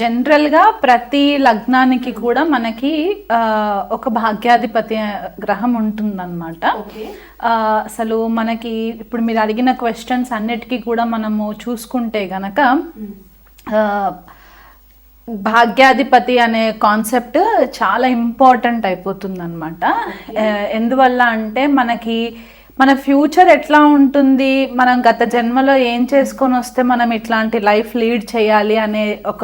జనరల్గా ప్రతి లగ్నానికి కూడా మనకి ఒక భాగ్యాధిపతి గ్రహం ఉంటుందన్నమాట. అసలు మనకి ఇప్పుడు మీరు అడిగిన క్వశ్చన్స్ అన్నిటికీ కూడా మనము చూసుకుంటే గనక భాగ్యాధిపతి అనే కాన్సెప్ట్ చాలా ఇంపార్టెంట్ అయిపోతుంది అనమాట ఎందువల్ల అంటే మనకి మన ఫ్యూచర్ ఎట్లా ఉంటుంది? మనం గత జన్మలో ఏం చేసుకొని వస్తే మనం ఇట్లాంటి లైఫ్ లీడ్ చేయాలి అనే ఒక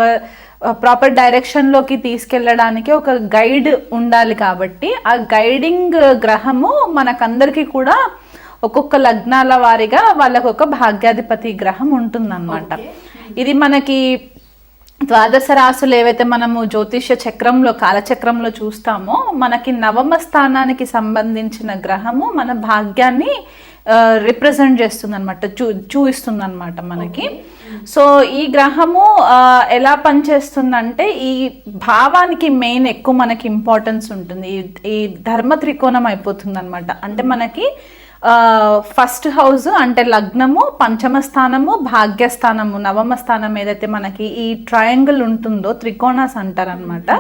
ప్రాపర్ డైరెక్షన్లోకి తీసుకెళ్ళడానికి ఒక గైడ్ ఉండాలి కాబట్టి ఆ గైడింగ్ గ్రహము మనకందరికీ కూడా ఒక్కొక్క లగ్నాల వారిగా వాళ్ళకు ఒక భాగ్యాధిపతి గ్రహం ఉంటుందన్నమాట. ఇది మనకి ద్వాదశ రాసులు ఏవైతే మనము జ్యోతిష్య చక్రంలో కాలచక్రంలో చూస్తామో మనకి నవమ స్థానానికి సంబంధించిన గ్రహము మన భాగ్యాన్ని రిప్రజెంట్ చేస్తుంది అనమాట చూ చూపిస్తుంది అనమాట మనకి సో ఈ గ్రహము ఎలా పనిచేస్తుందంటే ఈ భావానికి మెయిన్ ఎక్కువ మనకి ఇంపార్టెన్స్ ఉంటుంది. ఈ- ఈ ధర్మ త్రికోణం అయిపోతుంది అనమాట అంటే మనకి ఫస్ట్ హౌస్ అంటే లగ్నము పంచమ స్థానము భాగ్యస్థానము నవమ స్థానం ఏదైతే మనకి ఈ ట్రయాంగిల్ ఉంటుందో త్రికోణాస్ అంటారనమాట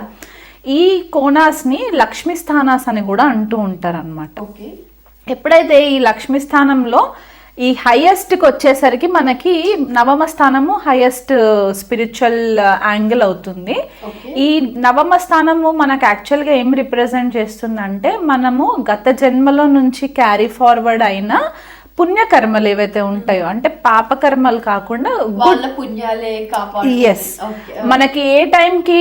ఈ కోణాస్ని లక్ష్మీ స్థానాస్ అని కూడా అంటూ ఉంటారనమాట ఎప్పుడైతే ఈ లక్ష్మీ స్థానంలో ఈ హైయెస్ట్కి వచ్చేసరికి మనకి నవమ స్థానము హైయెస్ట్ స్పిరిచువల్ యాంగిల్ అవుతుంది. ఈ నవమ స్థానము మనకు యాక్చువల్గా ఏం రిప్రజెంట్ చేస్తుందంటే మనము గత జన్మలో నుంచి క్యారీ ఫార్వర్డ్ అయిన పుణ్యకర్మలు ఏవైతే ఉంటాయో అంటే పాపకర్మలు కాకుండా పుణ్యాలే ఎస్ మనకి ఏ టైంకి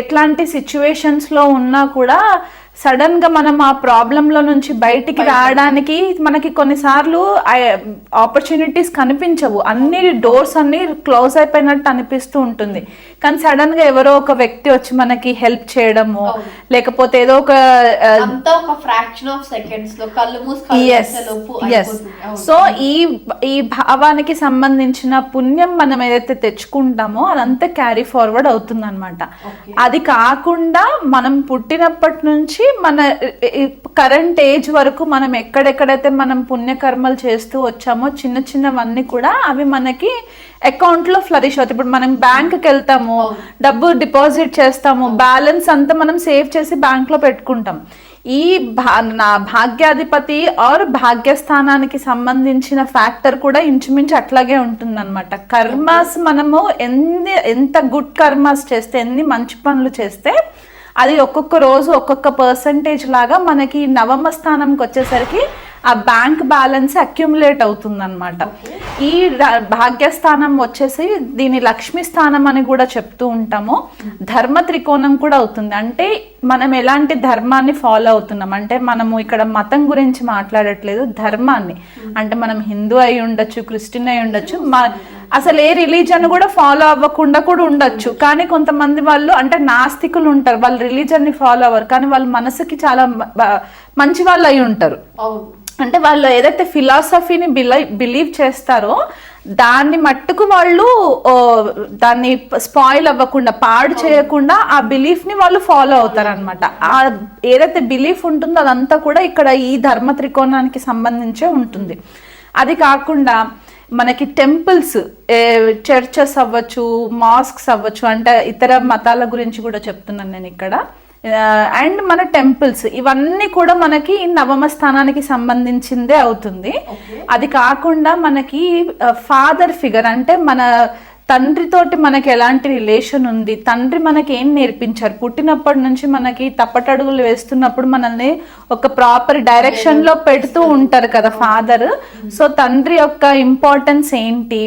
ఎట్లాంటి సిచ్యువేషన్స్లో ఉన్నా కూడా సడన్గా మనం ఆ ప్రాబ్లం లో నుంచి బయటికి రావడానికి మనకి కొన్నిసార్లు ఆపర్చునిటీస్ కనిపించవు. అన్ని డోర్స్ అన్ని క్లోజ్ అయిపోయినట్టు అనిపిస్తూ ఉంటుంది. కానీ సడన్గా ఎవరో ఒక వ్యక్తి వచ్చి మనకి హెల్ప్ చేయడము లేకపోతే ఏదో ఒక. సో ఈ ఈ భావానికి సంబంధించిన పుణ్యం మనం ఏదైతే తెచ్చుకుంటామో అదంతా క్యారీ ఫార్వర్డ్ అవుతుంది అనమాట అది కాకుండా మనం పుట్టినప్పటి నుంచి మన కరెంట్ ఏజ్ వరకు మనం ఎక్కడెక్కడైతే మనం పుణ్యకర్మలు చేస్తూ వచ్చామో చిన్న చిన్నవన్నీ కూడా అవి మనకి అకౌంట్లో ఫ్లరిష్ అవుతాయి. ఇప్పుడు మనం బ్యాంక్కి వెళ్తాము డబ్బు డిపాజిట్ చేస్తాము బ్యాలెన్స్ అంతా మనం సేవ్ చేసి బ్యాంక్లో పెట్టుకుంటాం. ఈ భా నా భాగ్యాధిపతి ఆర్ భాగ్యస్థానానికి సంబంధించిన ఫ్యాక్టర్ కూడా ఇంచుమించు అట్లాగే ఉంటుందన్నమాట. కర్మాస్ మనము ఎన్ని ఎంత గుడ్ కర్మాస్ చేస్తే ఎన్ని మంచి పనులు చేస్తే అది ఒక్కొక్క రోజు ఒక్కొక్క పర్సంటేజ్ లాగా మనకి నవమ స్థానంకి వచ్చేసరికి ఆ బ్యాంక్ బ్యాలెన్స్ అక్యుములేట్ అవుతుందన్నమాట. ఈ భాగ్యస్థానం వచ్చేసి దీని లక్ష్మీ స్థానం అని కూడా చెప్తూ ఉంటాము. ధర్మ త్రికోణం కూడా అవుతుంది. అంటే మనం ఎలాంటి ధర్మాన్ని ఫాలో అవుతున్నాం? అంటే మనము ఇక్కడ మతం గురించి మాట్లాడట్లేదు ధర్మాన్ని. అంటే మనం హిందూ అయి ఉండొచ్చు క్రిస్టియన్ అయి ఉండొచ్చు అసలు ఏ రిలీజన్ కూడా ఫాలో అవ్వకుండా కూడా ఉండొచ్చు. కానీ కొంతమంది వాళ్ళు అంటే నాస్తికులు ఉంటారు. వాళ్ళు రిలీజన్ని ఫాలో అవ్వరు. కానీ వాళ్ళ మనసుకి చాలా మంచి వాళ్ళు అయి ఉంటారు. అంటే వాళ్ళు ఏదైతే ఫిలాసఫీని బిలీవ్ చేస్తారో దాన్ని మట్టుకు వాళ్ళు దాన్ని స్పాయిల్ అవ్వకుండా పాడు చేయకుండా ఆ బిలీఫ్ని వాళ్ళు ఫాలో అవుతారు అనమాట ఆ ఏదైతే బిలీఫ్ ఉంటుందో అదంతా కూడా ఇక్కడ ఈ ధర్మ త్రికోణానికి సంబంధించే ఉంటుంది. అది కాకుండా మనకి టెంపుల్స్ చర్చెస్ అవ్వచ్చు మాస్క్స్ అవ్వచ్చు అంటే ఇతర మతాల గురించి కూడా చెప్తున్నాను నేను ఇక్కడ. అండ్ మన టెంపుల్స్ ఇవన్నీ కూడా మనకి నవమ స్థానానికి సంబంధించిందే అవుతుంది. అది కాకుండా మనకి ఫాదర్ ఫిగర్ అంటే మన తండ్రితోటి మనకి ఎలాంటి రిలేషన్ ఉంది? తండ్రి మనకి ఏం నేర్పించారు? పుట్టినప్పటి నుంచి మనకి తప్పటడుగులు వేస్తున్నప్పుడు మనల్ని ఒక ప్రాపర్ డైరెక్షన్లో పెడుతూ ఉంటారు కదా ఫాదర్ సో తండ్రి యొక్క ఇంపార్టెన్స్ ఏంటి?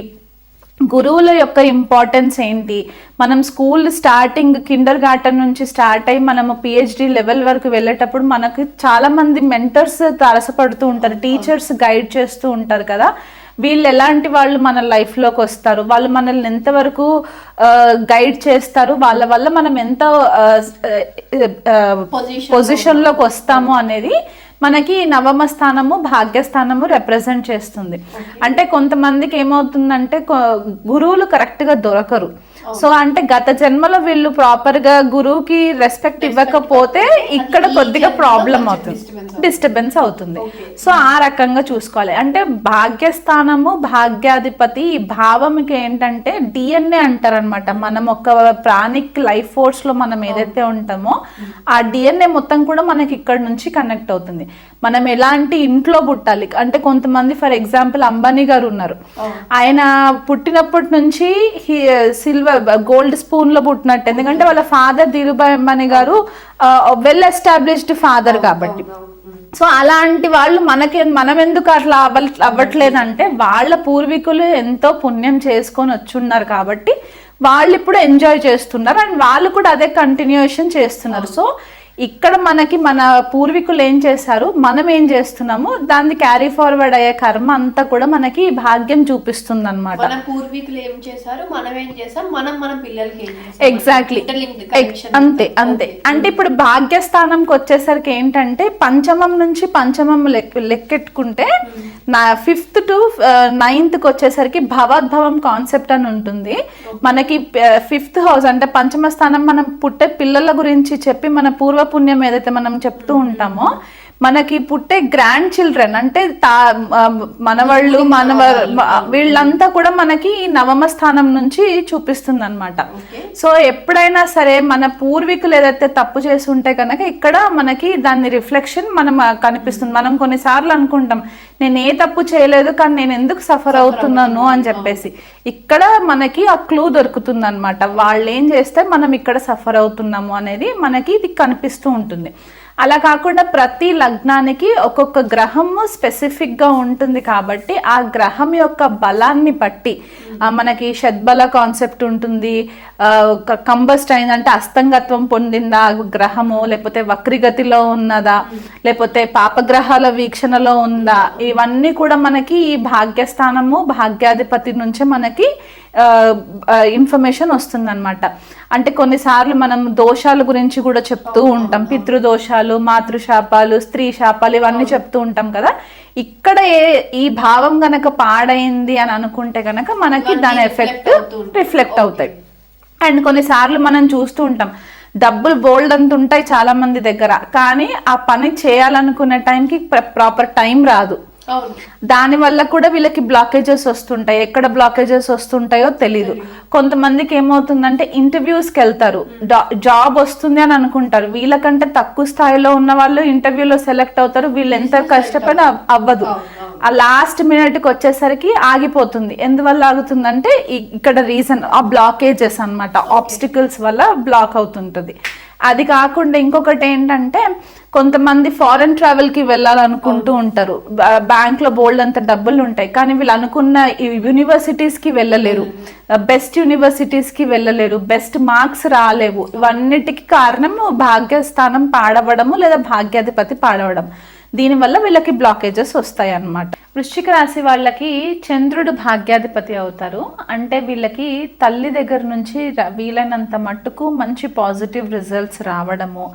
గురువుల యొక్క ఇంపార్టెన్స్ ఏంటి? మనం స్కూల్ స్టార్టింగ్ కిండర్ గార్టెన్ నుంచి స్టార్ట్ అయ్యి మనము పిహెచ్డి లెవెల్ వరకు వెళ్ళేటప్పుడు మనకు చాలా మంది మెంటర్స్ తారసపడుతూ ఉంటారు టీచర్స్ గైడ్ చేస్తూ ఉంటారు కదా. వీళ్ళు ఎలాంటి వాళ్ళు మన లైఫ్లోకి వస్తారు? వాళ్ళు మనల్ని ఎంతవరకు గైడ్ చేస్తారు? వాళ్ళ వల్ల మనం ఎంత పొజిషన్లోకి వస్తాము అనేది మనకి నవమ స్థానము భాగ్యస్థానము రిప్రజెంట్ చేస్తుంది. అంటే కొంతమందికి ఏమవుతుందంటే గురువులు కరెక్ట్గా దొరకరు. సో అంటే గత జన్మలో వీళ్ళు ప్రాపర్గా గురువుకి రెస్పెక్ట్ ఇవ్వకపోతే ఇక్కడ కొద్దిగా ప్రాబ్లం అవుతుంది. డిస్టర్బెన్స్ అవుతుంది. సో ఆ రకంగా చూసుకోవాలి. అంటే భాగ్యస్థానము భాగ్యాధిపతి భావంకి ఏంటంటే డిఎన్ఏ అంటారనమాట మనం ఒక ప్రాణిక్ లైఫ్ ఫోర్స్లో మనం ఏదైతే ఉంటామో ఆ డిఎన్ఏ మొత్తం కూడా మనకి ఇక్కడ నుంచి కనెక్ట్ అవుతుంది. మనం ఎలాంటి ఇంట్లో పుట్టాలి? అంటే కొంతమంది ఫర్ ఎగ్జాంపుల్ అంబానీ గారు ఉన్నారు. ఆయన పుట్టినప్పటి నుంచి సిల్వర్ గోల్డ్ స్పూన్లో పుట్టినట్టు. ఎందుకంటే వాళ్ళ ఫాదర్ ధీరుభాయ్ అంబానీ గారు వెల్ ఎస్టాబ్లిష్డ్ ఫాదర్ కాబట్టి. సో అలాంటి వాళ్ళు మనకి మనం ఎందుకు అట్లా అవ్వ అవ్వట్లేదంటే వాళ్ళ పూర్వీకులు ఎంతో పుణ్యం చేసుకొని వచ్చున్నారు కాబట్టి వాళ్ళు ఇప్పుడు ఎంజాయ్ చేస్తున్నారు. అండ్ వాళ్ళు కూడా అదే కంటిన్యూషన్ చేస్తున్నారు. సో ఇక్కడ మనకి మన పూర్వీకులు ఏం చేశారు? మనం ఏం చేస్తున్నాము దాన్ని క్యారీ ఫార్వర్డ్ అయ్యే కర్మ అంతా కూడా మనకి భాగ్యం చూపిస్తుంది అనమాట మన పూర్వీకులు ఏం చేశారు? మనం ఏం చేసాం మనం మన పిల్లలకి ఎగ్జాక్ట్లీ. అంతే అంతే. అంటే ఇప్పుడు భాగ్యస్థానంకి వచ్చేసరికి ఏంటంటే పంచమం నుంచి పంచమం లెక్క లెక్కెట్టుకుంటే నా ఫిఫ్త్ టు నైన్త్కి వచ్చేసరికి భవద్భవం కాన్సెప్ట్ అని ఉంటుంది. మనకి ఫిఫ్త్ హౌస్ అంటే పంచమ స్థానం మనం పుట్టే పిల్లల గురించి చెప్పి మన పుణ్యం ఏదైతే మనం చెప్తూ ఉంటామో మనకి పుట్టే గ్రాండ్ చిల్డ్రన్ అంటే తా మనవాళ్ళు మనవ వీళ్ళంతా. కూడా మనకి ఈ నవమ స్థానం నుంచి చూపిస్తుంది అనమాట. సో ఎప్పుడైనా సరే మన పూర్వీకులు ఏదైతే తప్పు చేసి ఉంటే కనుక ఇక్కడ మనకి దాని రిఫ్లెక్షన్ మనం కనిపిస్తుంది. మనం కొన్నిసార్లు అనుకుంటాం నేను ఏ తప్పు చేయలేదు కానీ నేను ఎందుకు సఫర్ అవుతున్నాను అని చెప్పేసి. ఇక్కడ మనకి ఆ క్లూ దొరుకుతుంది అనమాట వాళ్ళు ఏం చేస్తే మనం ఇక్కడ సఫర్ అవుతున్నాము అనేది మనకి ఇది కనిపిస్తూ ఉంటుంది. అలా కాకుండా ప్రతి లగ్నానికి ఒక్కొక్క గ్రహము స్పెసిఫిక్గా ఉంటుంది కాబట్టి ఆ గ్రహం యొక్క బలాన్ని బట్టి మనకి షద్బల కాన్సెప్ట్ ఉంటుంది కంబస్ట్ అయిందంటే అస్తంగత్వం పొందిందా ఆ గ్రహము లేకపోతే వక్రిగతిలో ఉన్నదా లేకపోతే పాపగ్రహాల వీక్షణలో ఉందా ఇవన్నీ కూడా మనకి ఈ భాగ్యస్థానము భాగ్యాధిపతి నుంచే మనకి ఇన్ఫర్మేషన్ వస్తుందన్నమాట. అంటే కొన్నిసార్లు మనం దోషాల గురించి కూడా చెప్తూ ఉంటాం. పితృదోషాలు మాతృశాపాలు స్త్రీ శాపాలు ఇవన్నీ చెప్తూ ఉంటాం కదా. ఇక్కడ ఏ ఈ భావం గనక పాడైంది అని అనుకుంటే గనక మనకి దాని ఎఫెక్ట్. రిఫ్లెక్ట్ అవుతాయి. అండ్ కొన్నిసార్లు మనం చూస్తూ ఉంటాం డబ్బులు బోల్డ్ అంత ఉంటాయి చాలా మంది దగ్గర. కానీ ఆ పని చేయాలనుకునే టైంకి ప్రాపర్ టైం రాదు. దాని వల్ల కూడా వీళ్ళకి బ్లాకేజెస్ వస్తుంటాయి. ఎక్కడ బ్లాకేజెస్ వస్తుంటాయో తెలీదు. కొంతమందికి ఏమవుతుందంటే ఇంటర్వ్యూస్కి వెళ్తారు జాబ్ వస్తుంది అని అనుకుంటారు. వీళ్ళకంటే తక్కువ స్థాయిలో ఉన్న వాళ్ళు ఇంటర్వ్యూలో సెలెక్ట్ అవుతారు. వీళ్ళు ఎంత కష్టపడి అవ్- అవ్వదు. ఆ లాస్ట్ మినిట్కి వచ్చేసరికి ఆగిపోతుంది. ఎందువల్ల ఆగుతుందంటే ఇక్కడ రీజన్ ఆ బ్లాకేజెస్ అన్నమాట. ఆబ్స్టికల్స్ వల్ల బ్లాక్ అవుతుంటుంది. అది కాకుండా ఇంకొకటి ఏంటంటే కొంతమంది ఫారెన్ ట్రావెల్కి వెళ్ళాలనుకుంటూ ఉంటారు. బ్యాంక్లో బోల్డ్ అంత డబ్బులు ఉంటాయి. కానీ వీళ్ళు అనుకున్న యూనివర్సిటీస్కి వెళ్ళలేరు. బెస్ట్ యూనివర్సిటీస్కి వెళ్ళలేరు. బెస్ట్ మార్క్స్ రాలేవు. ఇవన్నిటికి కారణం భాగ్యస్థానం పాడవడము లేదా భాగ్యాధిపతి పాడవడం. దీనివల్ల వీళ్ళకి బ్లాకేజెస్ వస్తాయి అన్నమాట వృశ్చిక రాశి వాళ్ళకి చంద్రుడు భాగ్యాధిపతి అవుతారు. అంటే వీళ్ళకి తల్లి దగ్గర నుంచి వీలైనంత మట్టుకు మంచి పాజిటివ్ రిజల్ట్స్ రావడము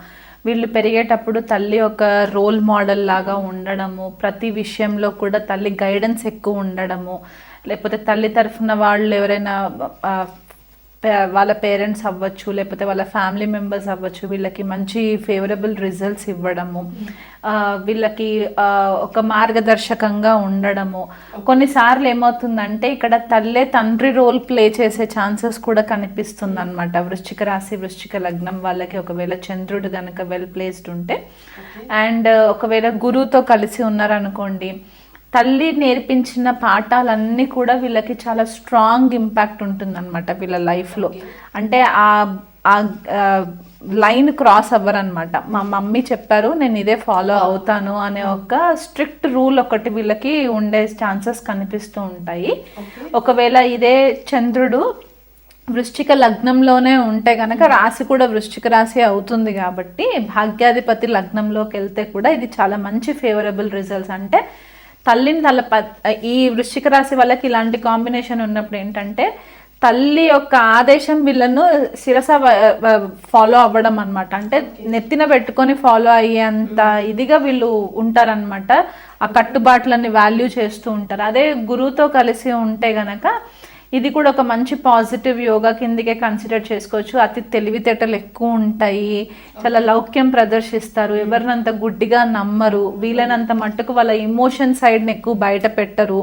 వీళ్ళు పెరిగేటప్పుడు తల్లి ఒక రోల్ మోడల్ లాగా ఉండడము ప్రతి విషయంలో కూడా తల్లి గైడెన్స్ ఎక్కువ ఉండడము లేకపోతే తల్లి తరఫున వాళ్ళు ఎవరైనా వాళ్ళ పేరెంట్స్ అవ్వచ్చు లేకపోతే వాళ్ళ ఫ్యామిలీ మెంబర్స్ అవ్వచ్చు వీళ్ళకి మంచి ఫేవరబుల్ రిజల్ట్స్ ఇవ్వడము వీళ్ళకి ఒక మార్గదర్శకంగా ఉండడము. కొన్నిసార్లు ఏమవుతుందంటే ఇక్కడ తల్లే తండ్రి రోల్ ప్లే చేసే ఛాన్సెస్ కూడా కనిపిస్తుంది అనమాట వృశ్చిక రాశి వృశ్చిక లగ్నం వాళ్ళకి ఒకవేళ చంద్రుడు కనుక వెల్ ప్లేస్డ్ ఉంటే. అండ్ ఒకవేళ గురువుతో కలిసి ఉన్నారనుకోండి తల్లి నేర్పించిన పాఠాలన్నీ కూడా వీళ్ళకి చాలా స్ట్రాంగ్ ఇంపాక్ట్ ఉంటుందన్నమాట వీళ్ళ లైఫ్లో అంటే ఆ ఆ లైన్ క్రాస్ అవ్వరనమాట మా మమ్మీ చెప్పారు నేను ఇదే ఫాలో అవుతాను అనే ఒక స్ట్రిక్ట్ రూల్ ఒకటి వీళ్ళకి ఉండే ఛాన్సెస్ కనిపిస్తూ ఉంటాయి. ఒకవేళ ఇదే చంద్రుడు వృశ్చిక లగ్నంలోనే ఉంటే గనక రాశి కూడా వృశ్చిక రాశి అవుతుంది కాబట్టి భాగ్యాధిపతి లగ్నంలోకి వెళ్తే కూడా ఇది చాలా మంచి ఫేవరబుల్ రిజల్ట్స్ అంటే తల్లిని తల ప- ఈ వృశ్చిక రాశి వాళ్ళకి ఇలాంటి కాంబినేషన్ ఉన్నప్పుడు ఏంటంటే తల్లి యొక్క ఆదేశం వీళ్ళను శిరస ఫాలో అవ్వడం అన్నమాట. అంటే నెత్తిన పెట్టుకొని ఫాలో అయ్యేంత ఇదిగా వీళ్ళు ఉంటారనమాట ఆ కట్టుబాట్లని వాల్యూ చేస్తూ ఉంటారు. అదే గురువుతో కలిసి ఉంటే గనక ఇది కూడా ఒక మంచి పాజిటివ్ యోగా కిందకే కన్సిడర్ చేసుకోవచ్చు. అతి తెలివితేటలు ఎక్కువ ఉంటాయి. చాలా లౌక్యం ప్రదర్శిస్తారు. ఎవరినంత గుడ్డిగా నమ్మరు. వీలైనంత మట్టుకు వాళ్ళ ఇమోషన్ సైడ్ని ఎక్కువ బయట పెట్టరు.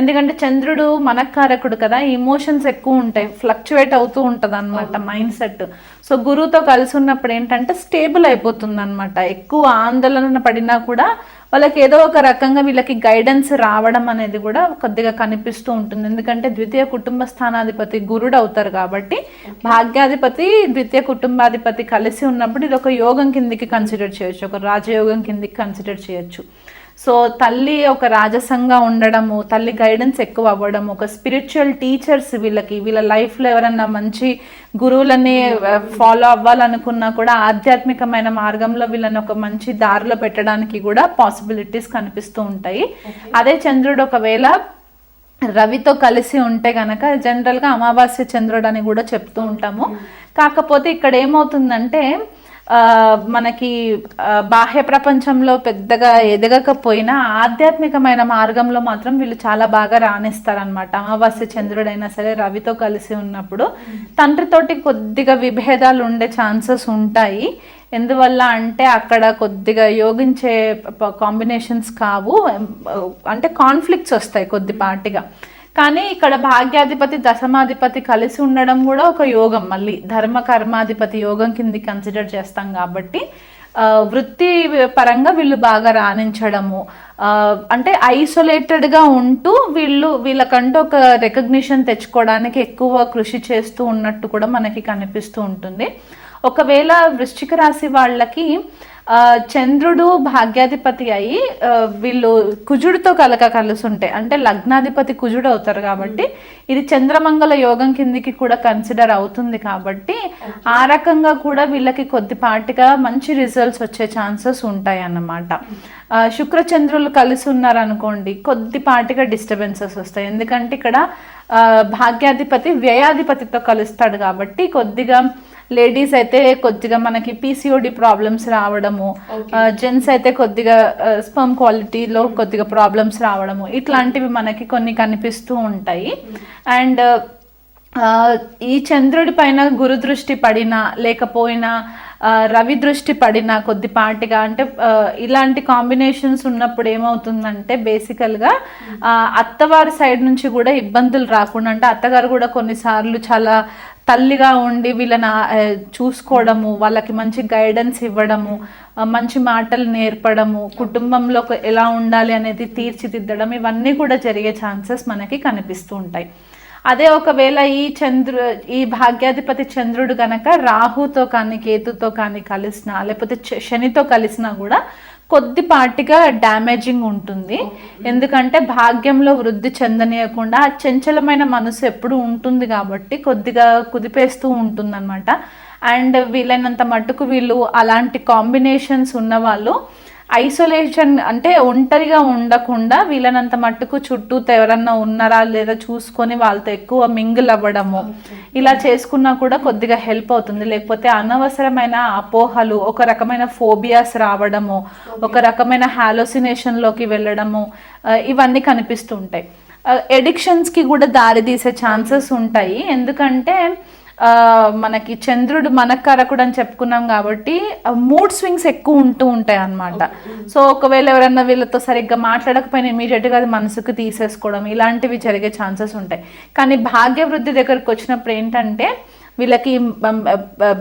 ఎందుకంటే చంద్రుడు మనకారకుడు కదా ఇమోషన్స్ ఎక్కువ ఉంటాయి. ఫ్లక్చువేట్ అవుతూ ఉంటుంది అనమాట మైండ్ సెట్ సో గురువుతో కలిసి ఉన్నప్పుడు ఏంటంటే స్టేబుల్ అయిపోతుంది అనమాట ఎక్కువ ఆందోళన పడినా కూడా వాళ్ళకి ఏదో ఒక రకంగా వీళ్ళకి గైడెన్స్ రావడం అనేది కూడా కొద్దిగా కనిపిస్తూ ఉంటుంది. ఎందుకంటే ద్వితీయ కుటుంబ స్థానాధిపతి గురుడు అవుతారు కాబట్టి భాగ్యాధిపతి ద్వితీయ కుటుంబాధిపతి కలిసి ఉన్నప్పుడు ఇది ఒక యోగం కిందికి కన్సిడర్ చేయొచ్చు ఒక రాజయోగం కిందికి కన్సిడర్ చేయొచ్చు. సో తల్లి ఒక రాజసంగా ఉండడము తల్లి గైడెన్స్ ఎక్కువ అవ్వడం ఒక స్పిరిచువల్ టీచర్స్ వీళ్ళకి వీళ్ళ లైఫ్లో ఎవరన్నా మంచి గురువులని ఫాలో అవ్వాలనుకున్నా కూడా ఆధ్యాత్మికమైన మార్గంలో వీళ్ళని ఒక మంచి దారిలో పెట్టడానికి కూడా పాసిబిలిటీస్ కనిపిస్తూ ఉంటాయి. అదే చంద్రుడు ఒకవేళ రవితో కలిసి ఉంటే గనక జనరల్గా అమావాస్య చంద్రుడు అని కూడా చెప్తూ ఉంటాము. కాకపోతే ఇక్కడ ఏమవుతుందంటే మనకి బాహ్య ప్రపంచంలో పెద్దగా ఎదగకపోయినా ఆధ్యాత్మికమైన మార్గంలో మాత్రం వీళ్ళు చాలా బాగా రాణిస్తారనమాట అమావాస్య చంద్రుడైనా సరే రవితో కలిసి ఉన్నప్పుడు తండ్రితోటి కొద్దిగా విభేదాలు ఉండే ఛాన్సెస్ ఉంటాయి. ఎందువల్ల అంటే అక్కడ కొద్దిగా యోగించే కాంబినేషన్స్ కావు. అంటే కాన్ఫ్లిక్ట్స్ వస్తాయి కొద్దిపాటిగా. కానీ ఇక్కడ భాగ్యాధిపతి దశమాధిపతి కలిసి ఉండడం కూడా ఒక యోగం. మళ్ళీ ధర్మ కర్మాధిపతి యోగం కింది కన్సిడర్ చేస్తాం కాబట్టి వృత్తి పరంగా వీళ్ళు బాగా రాణించడము. అంటే ఐసోలేటెడ్గా ఉంటూ వీళ్ళు వీళ్ళకంటూ ఒక రికగ్నిషన్ తెచ్చుకోవడానికి ఎక్కువ కృషి చేస్తూ ఉన్నట్టు కూడా మనకి కనిపిస్తూ ఉంటుంది. ఒకవేళ వృశ్చిక రాశి వాళ్ళకి చంద్రుడు భాగ్యాధిపతి అయి వీళ్ళు కుజుడితో కలక కలిసి ఉంటాయి అంటే లగ్నాధిపతి కుజుడు అవుతారు కాబట్టి ఇది చంద్రమంగళ యోగం కిందికి కూడా కన్సిడర్ అవుతుంది కాబట్టి ఆ రకంగా కూడా వీళ్ళకి కొద్దిపాటిగా మంచి రిజల్ట్స్ వచ్చే ఛాన్సెస్ ఉంటాయి అన్నమాట ఆ, శుక్రచంద్రులు కలిసి ఉన్నారనుకోండి కొద్దిపాటిగా డిస్టర్బెన్సెస్ వస్తాయి. ఎందుకంటే ఇక్కడ భాగ్యాధిపతి వ్యయాధిపతితో కలుస్తాడు కాబట్టి కొద్దిగా లేడీస్ అయితే కొద్దిగా మనకి పీసీఓడి ప్రాబ్లమ్స్ రావడము జెంట్స్ అయితే కొద్దిగా స్పమ్ క్వాలిటీలో కొద్దిగా ప్రాబ్లమ్స్ రావడము ఇట్లాంటివి మనకి కొన్ని కనిపిస్తూ ఉంటాయి. అండ్ ఆ, ఈ చంద్రుడి పైన గురు దృష్టి పడినా లేకపోయినా రవి దృష్టి పడినా కొద్దిపాటిగా అంటే ఇలాంటి కాంబినేషన్స్ ఉన్నప్పుడు ఏమవుతుందంటే బేసికల్గా అత్తవారి సైడ్ నుంచి కూడా ఇబ్బందులు రాకుండా అంటే అత్తగారు కూడా కొన్నిసార్లు చాలా తల్లిగా ఉండి వీళ్ళని చూసుకోవడము వాళ్ళకి మంచి గైడెన్స్ ఇవ్వడము మంచి మాటలు నేర్పడము కుటుంబంలో ఎలా ఉండాలి అనేది తీర్చిదిద్దడం ఇవన్నీ కూడా జరిగే ఛాన్సెస్ మనకి కనిపిస్తూ ఉంటాయి. అదే ఒకవేళ ఈ చంద్రు ఈ భాగ్యాధిపతి చంద్రుడు కనుక రాహుతో కానీ కేతుతో కానీ కలిసినా లేకపోతే శనితో కలిసినా కూడా కొద్దిపాటిగా డ్యామేజింగ్ ఉంటుంది. ఎందుకంటే భాగ్యంలో వృద్ధి చెందనీయకుండా ఆ చంచలమైన మనసు ఎప్పుడు ఉంటుంది కాబట్టి కొద్దిగా కుదిపేస్తూ ఉంటుంది అండ్ వీలైనంత మట్టుకు వీళ్ళు అలాంటి కాంబినేషన్స్ ఉన్న వాళ్ళు ఐసోలేషన్ అంటే ఒంటరిగా ఉండకుండా వీళ్ళనంత మట్టుకు చుట్టూ ఎవరన్నా ఉన్నారా లేదా చూసుకొని వాళ్ళతో ఎక్కువ మింగిల్ అవ్వడము. ఇలా చేసుకున్నా కూడా కొద్దిగా హెల్ప్ అవుతుంది. లేకపోతే అనవసరమైన అపోహలు ఒక రకమైన ఫోబియాస్ రావడము ఒక రకమైన హాలోసినేషన్లోకి వెళ్ళడము ఇవన్నీ కనిపిస్తూ ఉంటాయి ఎడిక్షన్స్కి కూడా దారి తీసే ఛాన్సెస్ ఉంటాయి. ఎందుకంటే మనకి చంద్రుడు మనకారకుడు అని చెప్పుకున్నాం కాబట్టి మూడ్ స్వింగ్స్ ఎక్కువ ఉంటూ ఉంటాయి అన్నమాట. సో ఒకవేళ ఎవరన్నా వీళ్ళతో సరిగ్గా మాట్లాడకపోయినా ఇమీడియట్గా అది మనసుకు తీసేసుకోవడం ఇలాంటివి జరిగే ఛాన్సెస్ ఉంటాయి. కానీ భాగ్య వృద్ధి దగ్గరకు వచ్చినప్పుడు ఏంటంటే వీళ్ళకి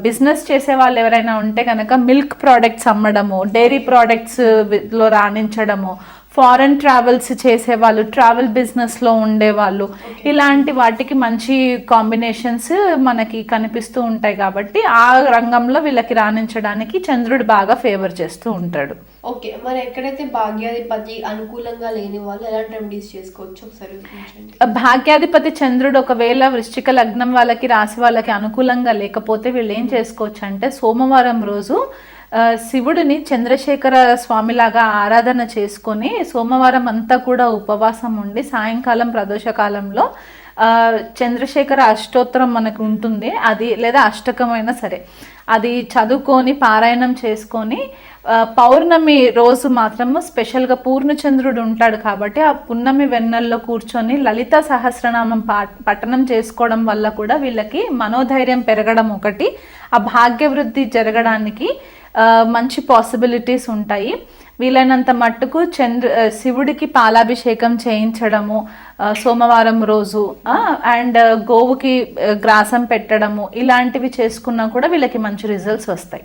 బిజినెస్ చేసే వాళ్ళు ఎవరైనా ఉంటే కనుక మిల్క్ ప్రోడక్ట్స్ అమ్మడము డైరీ ప్రోడక్ట్స్లో రాణించడము ఫారెన్ ట్రావెల్స్ చేసే వాళ్ళు ట్రావెల్ బిజినెస్లో ఉండేవాళ్ళు. ఇలాంటి వాటికి మంచి కాంబినేషన్స్ మనకి కనిపిస్తూ ఉంటాయి కాబట్టి ఆ రంగంలో వీళ్ళకి రాణించడానికి చంద్రుడు బాగా ఫేవర్ చేస్తూ ఉంటాడు. ఓకే మరి ఎక్కడైతే భాగ్యాధిపతి అనుకూలంగా లేని వాళ్ళు ఎలాంటి రెమెడీస్ చేసుకోవచ్చు? ఒకసారి భాగ్యాధిపతి చంద్రుడు ఒకవేళ వృశ్చిక లగ్నం వాళ్ళకి రాశి వాళ్ళకి అనుకూలంగా లేకపోతే వీళ్ళు ఏం చేసుకోవచ్చు అంటే సోమవారం రోజు శివుడిని చంద్రశేఖర స్వామిలాగా ఆరాధన చేసుకొని సోమవారం అంతా కూడా ఉపవాసం ఉండి సాయంకాలం ప్రదోష కాలంలో చంద్రశేఖర అష్టోత్తరం మనకు ఉంటుంది. అది లేదా అష్టకమైనా సరే. అది చదువుకొని పారాయణం చేసుకొని పౌర్ణమి రోజు మాత్రము స్పెషల్గా పూర్ణచంద్రుడు ఉంటాడు కాబట్టి ఆ పున్నమి వెన్నెల్లో కూర్చొని లలిత సహస్రనామం పా పఠనం చేసుకోవడం వల్ల కూడా వీళ్ళకి మనోధైర్యం పెరగడం ఒకటి. ఆ భాగ్యవృద్ధి జరగడానికి మంచి పాసిబిలిటీస్ ఉంటాయి. వీలైనంత మట్టుకు చంద్ర శివుడికి పాలాభిషేకం చేయించడము సోమవారం రోజు అండ్ గోవుకి గ్రాసం పెట్టడము ఇలాంటివి చేసుకున్నా కూడా వీళ్ళకి మంచి రిజల్ట్స్ వస్తాయి.